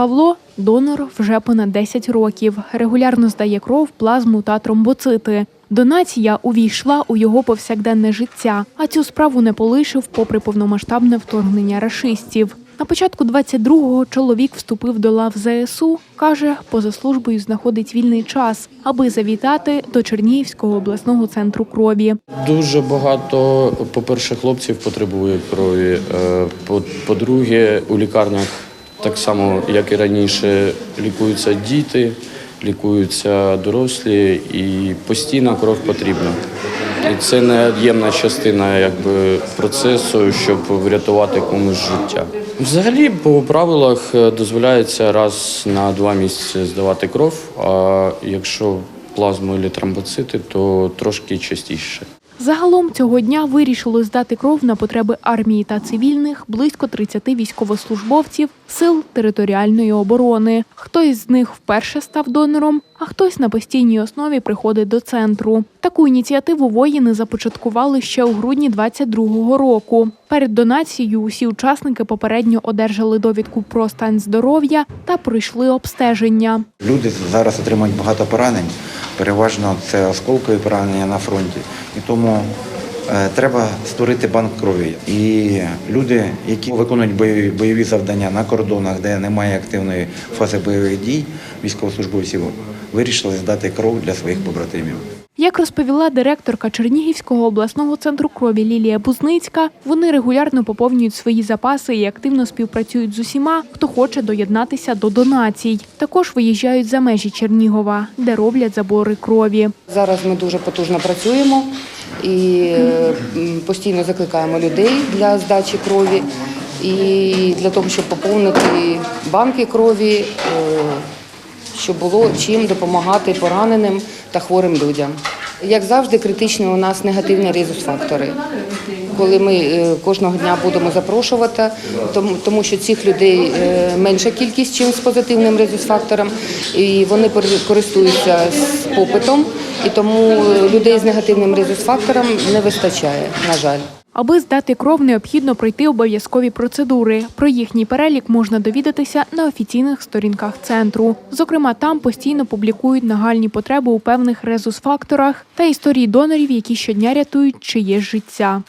Павло донор вже понад 10 років. Регулярно здає кров, плазму та тромбоцити. Донація увійшла у його повсякденне життя, а цю справу не полишив попри повномасштабне вторгнення рашистів. На початку 22-го чоловік вступив до лав ЗСУ. каже, поза службою знаходить вільний час, аби завітати до Чернігівського обласного центру крові. Дуже багато, по-перше, хлопців потребує крові. Е, по- По-друге, у лікарнях так само, як і раніше, лікуються діти, лікуються дорослі, і постійна кров потрібна. І це необ'ємна частина якби, процесу, щоб врятувати комусь життя. Взагалі, по правилах е, дозволяється раз на два місяці здавати кров, а якщо плазму або тромбоцити, то трошки частіше. Загалом цього дня вирішили здати кров на потреби армії та цивільних близько 30 військовослужбовців сил територіальної оборони. Хтось з них вперше став донором, а хтось на постійній основі приходить до центру. Таку ініціативу воїни започаткували ще у грудні 22-го року. Перед донацією усі учасники попередньо одержали довідку про стан здоров'я та пройшли обстеження. Люди зараз отримують багато поранень, переважно це осколкові поранення на фронті. І тому е, треба створити банк крові. І люди, які виконують бойові, бойові завдання на кордонах, де немає активної фази бойових дій, військовослужбовців вирішили здати кров для своїх побратимів. Як розповіла директорка Чернігівського обласного центру крові Лілія Бузницька, вони регулярно поповнюють свої запаси і активно співпрацюють з усіма, хто хоче доєднатися до донацій. Також виїжджають за межі Чернігова, де роблять забори крові. Зараз ми дуже потужно працюємо і постійно закликаємо людей для здачі крові і для того, щоб поповнити банки крові, е, щоб було чим допомагати пораненим та хворим людям. Як завжди, критичні у нас негативні резус-фактори. Коли ми е, кожного дня будемо запрошувати, тому, що цих людей е, менша кількість, ніж з позитивним резус-фактором, і вони користуються попитом, і тому е, людей з негативним резус-фактором не вистачає, на жаль. Аби здати кров, необхідно пройти обов'язкові процедури. Про їхній перелік можна довідатися на офіційних сторінках центру. Зокрема, там постійно публікують нагальні потреби у певних резус-факторах та історії донорів, які щодня рятують чиєсь життя.